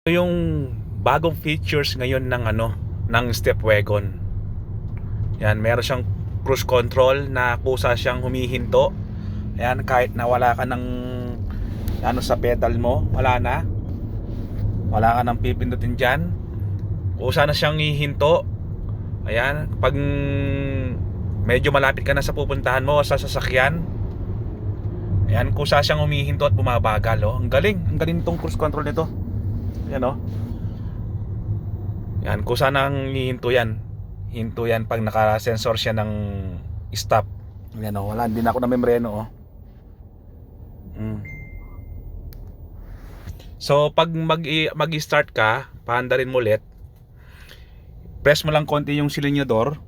Ito yung bagong features ngayon ng ano ng step wagon. Yan, meron siyang cruise control na kusa siyang humihinto. Ayan, kahit na wala ka ng ano sa pedal mo, wala na. Wala ka nang pipindutin diyan. Kusa na siyang hihinto. Ayan, pag medyo malapit ka na sa pupuntahan mo sa sasakyan, Ayan, kusa siyang humihinto at bumabagal, oh. Ang galing, ang galing nitong cruise control nito. Yan oh. Yan, kusa nang hihinto yan. Hinto yan pag naka-sensor siya ng stop. Yan oh, wala din ako na membreno oh. Mm. So pag mag mag-start ka, paandarin mo ulit. Press mo lang konti yung silinyador.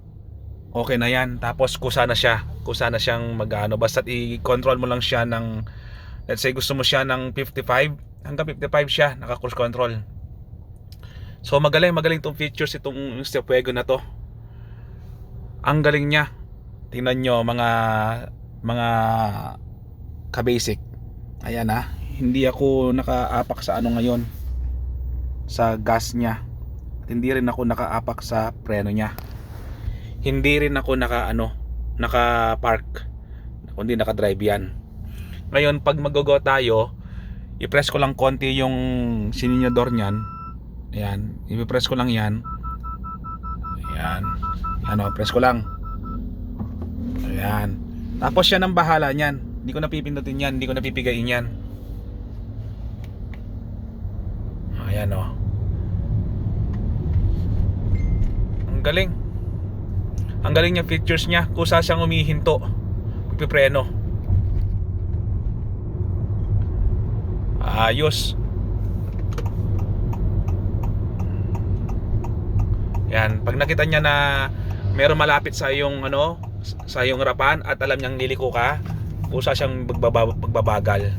Okay na yan. Tapos kusa na siya. Kusa na siyang mag-ano. Basta i-control mo lang siya ng let's say gusto mo siya ng 55 hanggang 55 siya naka cruise control. So magaling magaling tong features itong step wagon na to. Ang galing niya. Tingnan nyo mga mga ka-basic. Ayan ha? Hindi ako nakaapak sa ano ngayon. Sa gas niya. At hindi rin ako nakaapak sa preno niya. Hindi rin ako naka ano naka park kundi naka drive yan. Ngayon pag mag-go tayo i-press ko lang konti yung sininyador niyan. Ayan. I-press ko lang yan. Ayan. Ano press ko lang. Ayan. Tapos siya ang bahala niyan. Hindi ko napipindutin yan. Hindi ko napipigain yan. Ayan o ang galing. Ang galing niya features niya. Kusa siyang umihinto. Pagpipreno ayos yan pag nakita niya na meron malapit sa iyong ano sa iyong harapan at alam niyang liliko ka kusa siyang magbaba, magbabagal